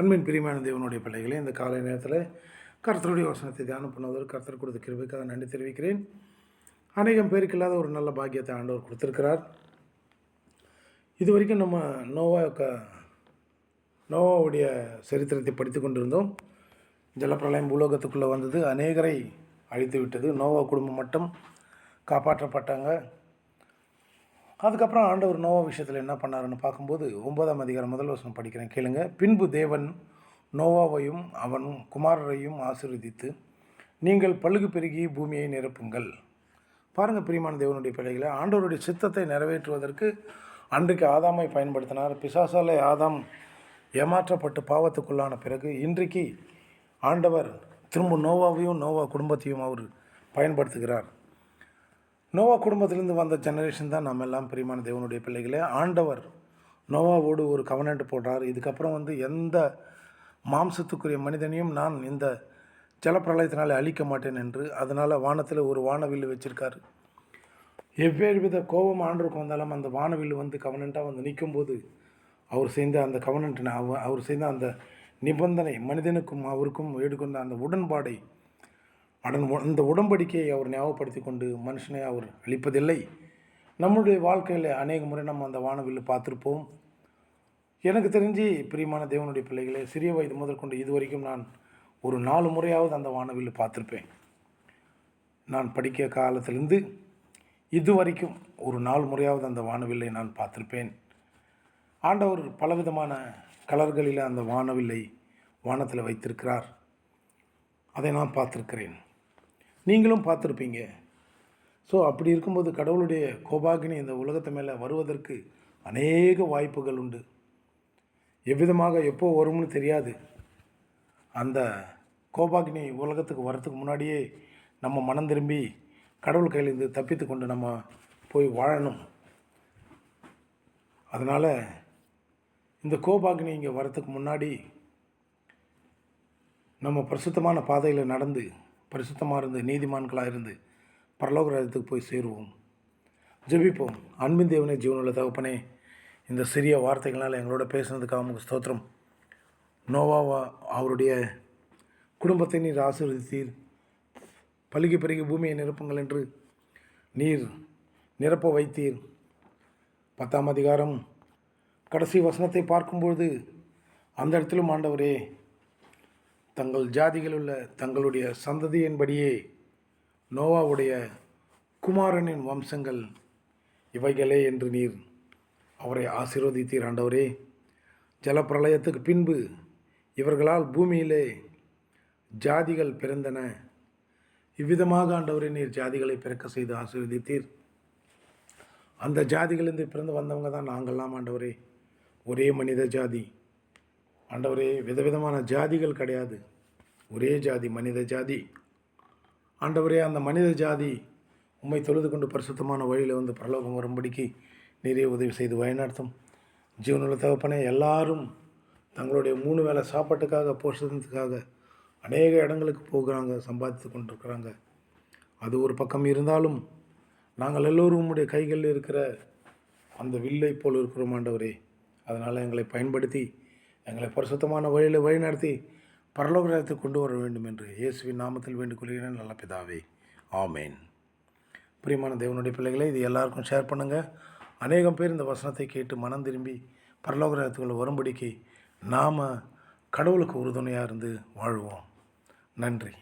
அன்பின் பிரியமான தேவனுடைய பிள்ளைகளே இந்த காலை நேரத்தில் கர்த்தருடைய வசனத்தை தியானம் பண்ணுவதற்கு கர்த்தர் கொடுத்த கிருபைக்காக நன்றி தெரிவிக்கிறேன். அநேகம் பேருக்கு இல்லாத ஒரு நல்ல பாக்கியத்தை ஆண்டவர் கொடுத்துருக்கிறார். இது வரைக்கும் நம்ம நோவா க நோவாவுடைய சரித்திரத்தை படித்து கொண்டிருந்தோம். ஜலப்பிரளயம் பூலோகத்துக்குள்ளே வந்தது. அநேகரை அழித்து விட்டது நோவா குடும்பம் மட்டும் காப்பாற்றப்பட்டாங்க. அதுக்கப்புறம் ஆண்டவர் நோவா விஷயத்தில் என்ன பண்ணாருன்னு பார்க்கும்போது ஒன்பதாம் அதிகாரம் முதல் வசனம் படிக்கிறேன் கேளுங்க. பின்பு தேவன் நோவாவையும் அவன் குமாரரையும் ஆசீர்வதித்து நீங்கள் பழுகு பெருகி பூமியை நிரப்புங்கள். பாருங்கள் பிரியமான தேவனுடைய பிள்ளைகளை ஆண்டவருடைய சித்தத்தை நிறைவேற்றுவதற்கு அன்றைக்கு ஆதாமை பயன்படுத்தினார். பிசாசாலை ஆதாம் ஏமாற்றப்பட்டு பாவத்துக்குள்ளான பிறகு இன்றைக்கு ஆண்டவர் திரும்ப நோவாவையும் நோவா குடும்பத்தையும் அவர் பயன்படுத்துகிறார். நோவா குடும்பத்திலேருந்து வந்த ஜெனரேஷன் தான் நம்ம எல்லாம் பிரியமான தேவனுடைய பிள்ளைகளே. ஆண்டவர் நோவாவோடு ஒரு கவனன்ட் போடுறார். இதுக்கப்புறம் வந்து எந்த மாம்சத்துக்குரிய மனிதனையும் நான் இந்த ஜலப்பிரளயத்தினாலே அழிக்க மாட்டேன் என்று அதனால் வானத்தில் ஒரு வானவில் வச்சுருக்காரு. எவ்வேறு வித கோபம் ஆண்டருக்கு வந்தாலும் அந்த வானவில் வந்து கவனண்ட்டாக வந்து நிற்கும்போது அவர் செய்த அந்த கவனன்ட் அவர் செய்த அந்த நிபந்தனை மனிதனுக்கும் அவருக்கும் எடுக்கொண்ட அந்த உடன்பாடை அடன் அந்த உடன்படிக்கையை அவர் ஞாபகப்படுத்தி கொண்டு மனுஷனை அவர் அழிப்பதில்லை. நம்முடைய வாழ்க்கையில் அநேக முறை நம்ம அந்த வானவில் பார்த்துருப்போம். எனக்கு தெரிஞ்சு பிரியமான தேவனுடைய பிள்ளைகளே சிறிய வயது முதல் கொண்டு நான் ஒரு நாலு முறையாவது அந்த வானவில் பார்த்துருப்பேன். நான் படிக்க காலத்திலிருந்து இது வரைக்கும் ஒரு நாலு முறையாவது அந்த வானவில்லை நான் பார்த்துருப்பேன். ஆண்டவர் பலவிதமான கலர்களில் அந்த வானவில்லை வானத்தில் வைத்திருக்கிறார். அதை நான் பார்த்துருக்கிறேன். நீங்களும் பார்த்துருப்பீங்க. ஸோ அப்படி இருக்கும்போது கடவுளுடைய கோபாகினி இந்த உலகத்து மேலே வருவதற்கு அநேக வாய்ப்புகள் உண்டு. எவ்விதமாக எப்போ வரும்னு தெரியாது. அந்த கோபாகினி உலகத்துக்கு வரத்துக்கு முன்னாடியே நம்ம மனம் திரும்பி கடவுள் கையிலேருந்து தப்பித்து கொண்டு நம்ம போய் வாழணும். அதனால் இந்த கோபாகினி இங்கே வரத்துக்கு முன்னாடி நம்ம பிரசுத்தமான பாதையில் நடந்து பரிசுத்தமாக இருந்து நீதிமான்களாக இருந்து பரலோக ராஜ்யத்துக்கு போய் சேருவோம். ஜெபிப்போம். அன்பின் தேவனே ஜீவனுள்ள தகப்பனே இந்த சிறிய வார்த்தைகளால் எங்களோட பேசுனதுக்காக உங்களுக்கு ஸ்தோத்திரம். நோவாவா அவருடைய குடும்பத்தை நீர் ஆசீர்வதித்தீர். பழுகி பெருகி பூமியை நிரப்புங்கள் என்று நீர் நிரப்ப வைத்தீர். பத்தாம் அதிகாரம். கடைசி வசனத்தை பார்க்கும்பொழுது அந்த இடத்திலும் ஆண்டவரே தங்கள் ஜாதிகள் உள்ள தங்களுடைய சந்ததியின்படியே நோவாவுடைய குமாரனின் வம்சங்கள் இவைகளே என்று நீர் அவரை ஆசீர்வதித்தீர் ஆண்டவரே. ஜலப்பிரளயத்துக்கு பின்பு இவர்களால் பூமியிலே ஜாதிகள் பிறந்தன. இவ்விதமாக ஆண்டவரே நீர் ஜாதிகளை பிறக்க செய்து ஆசீர்வதித்தீர். அந்த ஜாதிகளிலிருந்து பிறந்து வந்தவங்க தான் நாங்கள்லாம் ஆண்டவரே. ஒரே மனித ஜாதி. ஆண்டவரே விதவிதமான ஜாதிகள் கிடையாது. ஒரே ஜாதி மனித ஜாதி. ஆண்டவரே அந்த மனித ஜாதி உண்மை தொழுது கொண்டு பரிசுத்தமான வழியில் வந்து பிரலோகம் வரும்படிக்கு நிறைய உதவி செய்து வழிநடத்தும். ஜீவனுள்ள தகப்பனே எல்லாரும் தங்களுடைய மூணு வேளை சாப்பாட்டுக்காக போஷணத்துக்காக அநேக இடங்களுக்கு போகிறாங்க சம்பாதித்து கொண்டிருக்கிறாங்க. அது ஒரு பக்கம் இருந்தாலும் நாங்கள் எல்லோரும் உம்முடைய கைகளில் இருக்கிற அந்த வில்லை போல் இருக்கிறோம் ஆண்டவரே. அதனால் எங்களை பயன்படுத்தி எங்களை பரிசுத்தமான வழியில் வழிநடத்தி பரலோகத்தை கொண்டு வர வேண்டும் என்று இயேசுவின் நாமத்தில் வேண்டிக் கொள்கிறேன் நல்ல பிதாவே ஆமேன். பிரியமான தேவனுடைய பிள்ளைகளை இது எல்லாருக்கும் ஷேர் பண்ணுங்கள் அநேகம் பேர் இந்த வசனத்தை கேட்டு மனம் திரும்பி பரலோகத்துக்குள்ள வரும்படிக்கு நாம் கடவுளுக்கு உறுதுணையாக இருந்து வாழ்வோம். நன்றி.